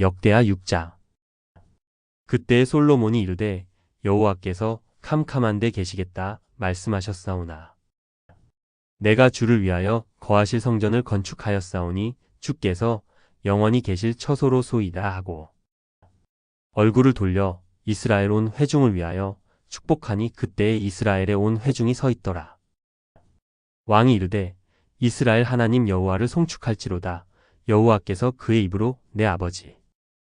역대하 6장 그때 솔로몬이 이르되 여호와께서 캄캄한데 계시겠다 말씀하셨사오나 내가 주를 위하여 거하실 성전을 건축하였사오니 주께서 영원히 계실 처소로 소이다 하고 얼굴을 돌려 이스라엘 온 회중을 위하여 축복하니 그때에 이스라엘에 온 회중이 서 있더라. 왕이 이르되 이스라엘 하나님 여호와를 송축할지로다. 여호와께서 그의 입으로 내 아버지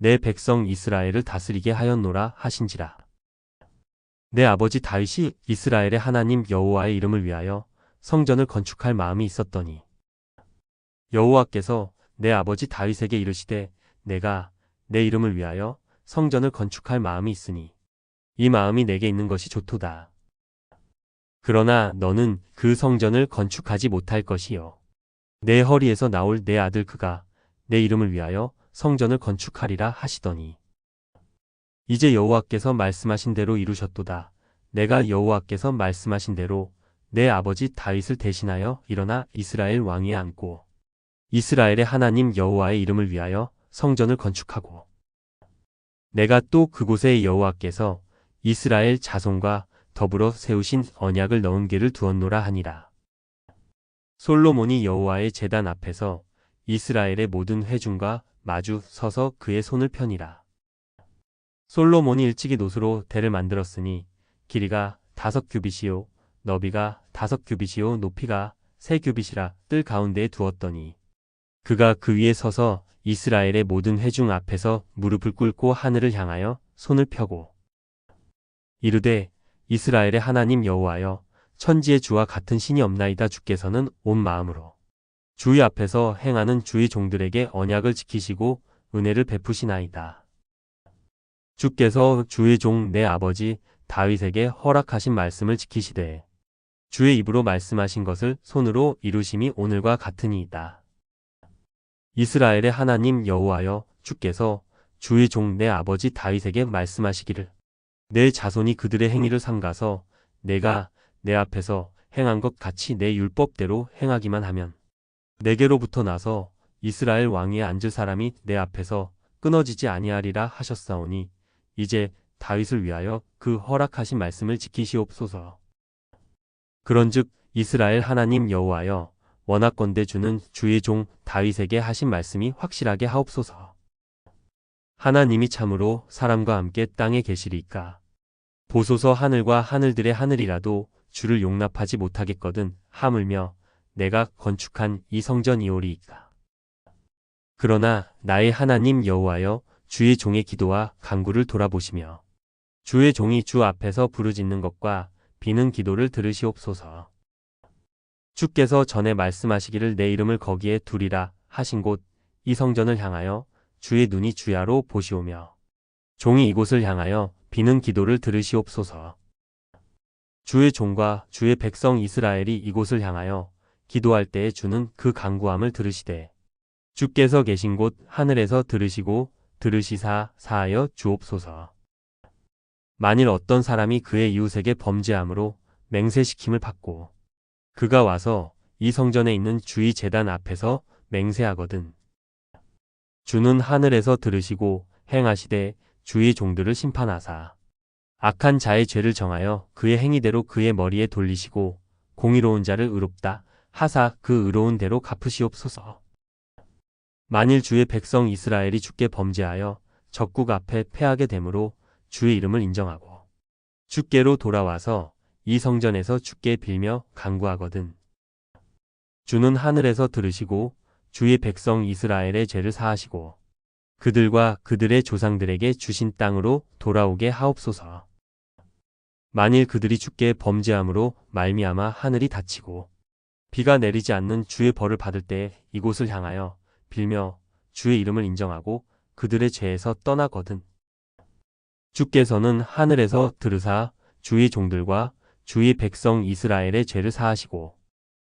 내 백성 이스라엘을 다스리게 하였노라 하신지라. 내 아버지 다윗이 이스라엘의 하나님 여호와의 이름을 위하여 성전을 건축할 마음이 있었더니 여호와께서 내 아버지 다윗에게 이르시되 내가 내 이름을 위하여 성전을 건축할 마음이 있으니 이 마음이 내게 있는 것이 좋도다. 그러나 너는 그 성전을 건축하지 못할 것이요. 내 허리에서 나올 내 아들 그가 내 이름을 위하여 성전을 건축하리라 하시더니 이제 여호와께서 말씀하신 대로 이루셨도다. 내가 여호와께서 말씀하신 대로 내 아버지 다윗을 대신하여 일어나 이스라엘 왕위에 앉고 이스라엘의 하나님 여호와의 이름을 위하여 성전을 건축하고 내가 또 그곳에 여호와께서 이스라엘 자손과 더불어 세우신 언약을 넣은 길을 두었노라 하니라. 솔로몬이 여호와의 제단 앞에서 이스라엘의 모든 회중과 마주 서서 그의 손을 펴니라. 솔로몬이 일찍이 노수로 대를 만들었으니 길이가 다섯 규빗이요 너비가 다섯 규빗이요 높이가 세 규빗이라 뜰 가운데에 두었더니 그가 그 위에 서서 이스라엘의 모든 회중 앞에서 무릎을 꿇고 하늘을 향하여 손을 펴고 이르되 이스라엘의 하나님 여호와여 천지의 주와 같은 신이 없나이다 주께서는 온 마음으로 주의 앞에서 행하는 주의 종들에게 언약을 지키시고 은혜를 베푸시나이다. 주께서 주의 종 내 아버지 다윗에게 허락하신 말씀을 지키시되 주의 입으로 말씀하신 것을 손으로 이루심이 오늘과 같으니이다. 이스라엘의 하나님 여호와여 주께서 주의 종 내 아버지 다윗에게 말씀하시기를 내 자손이 그들의 행위를 삼가서 내가 내 앞에서 행한 것 같이 내 율법대로 행하기만 하면 내게로부터 나서 이스라엘 왕위에 앉을 사람이 내 앞에서 끊어지지 아니하리라 하셨사오니 이제 다윗을 위하여 그 허락하신 말씀을 지키시옵소서. 그런즉 이스라엘 하나님 여호와여 원하건대 주는 주의 종 다윗에게 하신 말씀이 확실하게 하옵소서. 하나님이 참으로 사람과 함께 땅에 계시리까. 보소서 하늘과 하늘들의 하늘이라도 주를 용납하지 못하겠거든 하물며 내가 건축한 이 성전이오리이까. 그러나 나의 하나님 여호와여 주의 종의 기도와 간구를 돌아보시며 주의 종이 주 앞에서 부르짖는 것과 비는 기도를 들으시옵소서. 주께서 전에 말씀하시기를 내 이름을 거기에 두리라 하신 곳 이 성전을 향하여 주의 눈이 주야로 보시오며 종이 이곳을 향하여 비는 기도를 들으시옵소서. 주의 종과 주의 백성 이스라엘이 이곳을 향하여 기도할 때에 주는 그 간구함을 들으시되 주께서 계신 곳 하늘에서 들으시고 들으시사 사하여 주옵소서. 만일 어떤 사람이 그의 이웃에게 범죄함으로 맹세시킴을 받고 그가 와서 이 성전에 있는 주의 재단 앞에서 맹세하거든. 주는 하늘에서 들으시고 행하시되 주의 종들을 심판하사 악한 자의 죄를 정하여 그의 행위대로 그의 머리에 돌리시고 공의로운 자를 의롭다 하사 그 의로운 대로 갚으시옵소서. 만일 주의 백성 이스라엘이 주께 범죄하여 적국 앞에 패하게 되므로 주의 이름을 인정하고 주께로 돌아와서 이 성전에서 주께 빌며 간구하거든. 주는 하늘에서 들으시고 주의 백성 이스라엘의 죄를 사하시고 그들과 그들의 조상들에게 주신 땅으로 돌아오게 하옵소서. 만일 그들이 주께 범죄함으로 말미암아 하늘이 닫히고 비가 내리지 않는 주의 벌을 받을 때 이곳을 향하여 빌며 주의 이름을 인정하고 그들의 죄에서 떠나거든. 주께서는 하늘에서 들으사 주의 종들과 주의 백성 이스라엘의 죄를 사하시고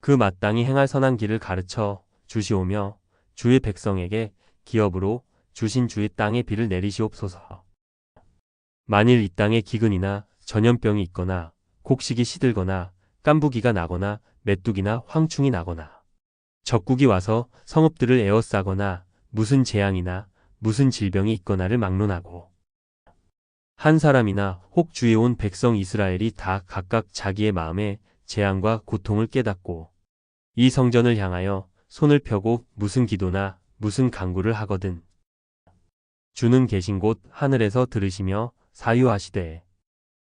그 마땅히 행할 선한 길을 가르쳐 주시오며 주의 백성에게 기업으로 주신 주의 땅에 비를 내리시옵소서. 만일 이 땅에 기근이나 전염병이 있거나 곡식이 시들거나 깐부기가 나거나 메뚜기나 황충이 나거나. 적국이 와서 성읍들을 에워싸거나 무슨 재앙이나 무슨 질병이 있거나를 막론하고. 한 사람이나 혹 주에 온 백성 이스라엘이 다 각각 자기의 마음에 재앙과 고통을 깨닫고 이 성전을 향하여 손을 펴고 무슨 기도나 무슨 간구를 하거든 주는 계신 곳 하늘에서 들으시며 사유하시되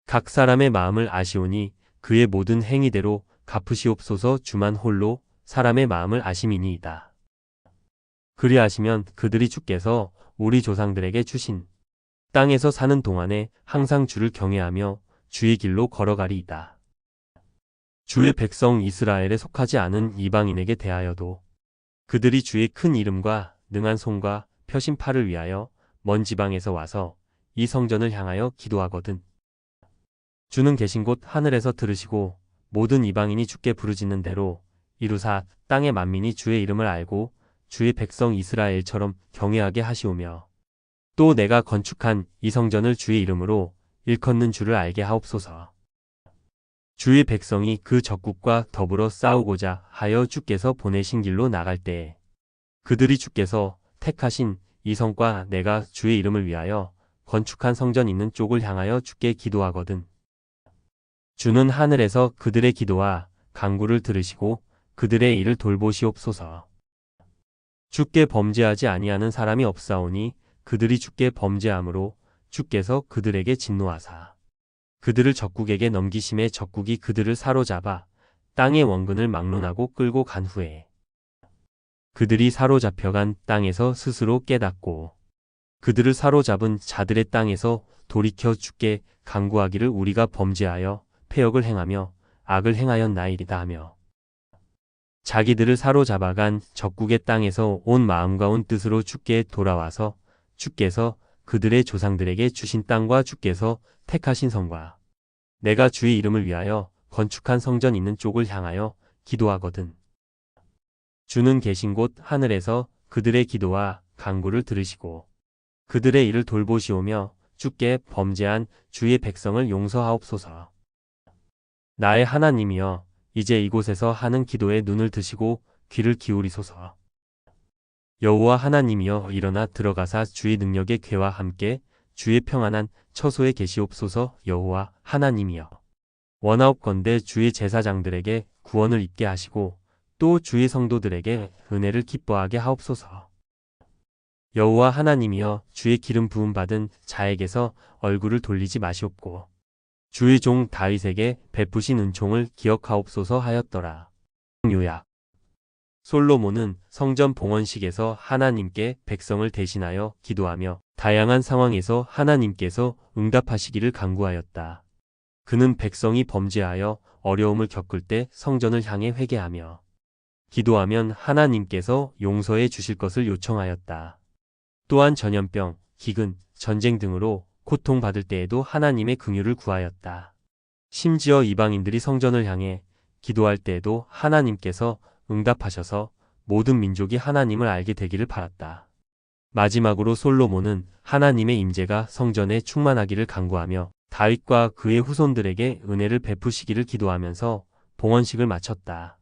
각 사람의 마음을 아시오니 그의 모든 행위대로 갚으시옵소서 주만 홀로 사람의 마음을 아심이니이다. 그리하시면 그들이 주께서 우리 조상들에게 주신 땅에서 사는 동안에 항상 주를 경외하며 주의 길로 걸어가리이다. 주의 백성 이스라엘에 속하지 않은 이방인에게 대하여도 그들이 주의 큰 이름과 능한 손과 펴신 팔을 위하여 먼 지방에서 와서 이 성전을 향하여 기도하거든. 주는 계신 곳 하늘에서 들으시고 모든 이방인이 주께 부르짖는 대로 이루사 땅의 만민이 주의 이름을 알고 주의 백성 이스라엘처럼 경외하게 하시오며 또 내가 건축한 이 성전을 주의 이름으로 일컫는 주를 알게 하옵소서. 주의 백성이 그 적국과 더불어 싸우고자 하여 주께서 보내신 길로 나갈 때에 그들이 주께서 택하신 이 성과 내가 주의 이름을 위하여 건축한 성전 있는 쪽을 향하여 주께 기도하거든. 주는 하늘에서 그들의 기도와 강구를 들으시고 그들의 일을 돌보시옵소서. 주께 범죄하지 아니하는 사람이 없사오니 그들이 주께 범죄함으로 주께서 그들에게 진노하사 그들을 적국에게 넘기심에 적국이 그들을 사로잡아 땅의 원근을 막론하고 끌고 간 후에 그들이 사로잡혀간 땅에서 스스로 깨닫고 그들을 사로잡은 자들의 땅에서 돌이켜 주께 강구하기를 우리가 범죄하여 폐역을 행하며 악을 행하였나이다 하며 자기들을 사로잡아간 적국의 땅에서 온 마음과 온 뜻으로 주께 돌아와서 주께서 그들의 조상들에게 주신 땅과 주께서 택하신 성과 내가 주의 이름을 위하여 건축한 성전 있는 쪽을 향하여 기도하거든. 주는 계신 곳 하늘에서 그들의 기도와 간구를 들으시고 그들의 일을 돌보시오며 주께 범죄한 주의 백성을 용서하옵소서. 나의 하나님이여 이제 이곳에서 하는 기도에 눈을 드시고 귀를 기울이소서. 여호와 하나님이여 일어나 들어가사 주의 능력의 괴와 함께 주의 평안한 처소에 계시옵소서 여호와 하나님이여. 원하옵건대 주의 제사장들에게 구원을 입게 하시고 또 주의 성도들에게 은혜를 기뻐하게 하옵소서. 여호와 하나님이여 주의 기름 부음 받은 자에게서 얼굴을 돌리지 마시옵고 주의 종 다윗에게 베푸신 은총을 기억하옵소서 하였더라. 요약 솔로몬은 성전 봉헌식에서 하나님께 백성을 대신하여 기도하며 다양한 상황에서 하나님께서 응답하시기를 간구하였다. 그는 백성이 범죄하여 어려움을 겪을 때 성전을 향해 회개하며 기도하면 하나님께서 용서해 주실 것을 요청하였다. 또한 전염병, 기근, 전쟁 등으로 고통받을 때에도 하나님의 긍휼을 구하였다. 심지어 이방인들이 성전을 향해 기도할 때에도 하나님께서 응답하셔서 모든 민족이 하나님을 알게 되기를 바랐다. 마지막으로 솔로몬은 하나님의 임재가 성전에 충만하기를 간구하며 다윗과 그의 후손들에게 은혜를 베푸시기를 기도하면서 봉헌식을 마쳤다.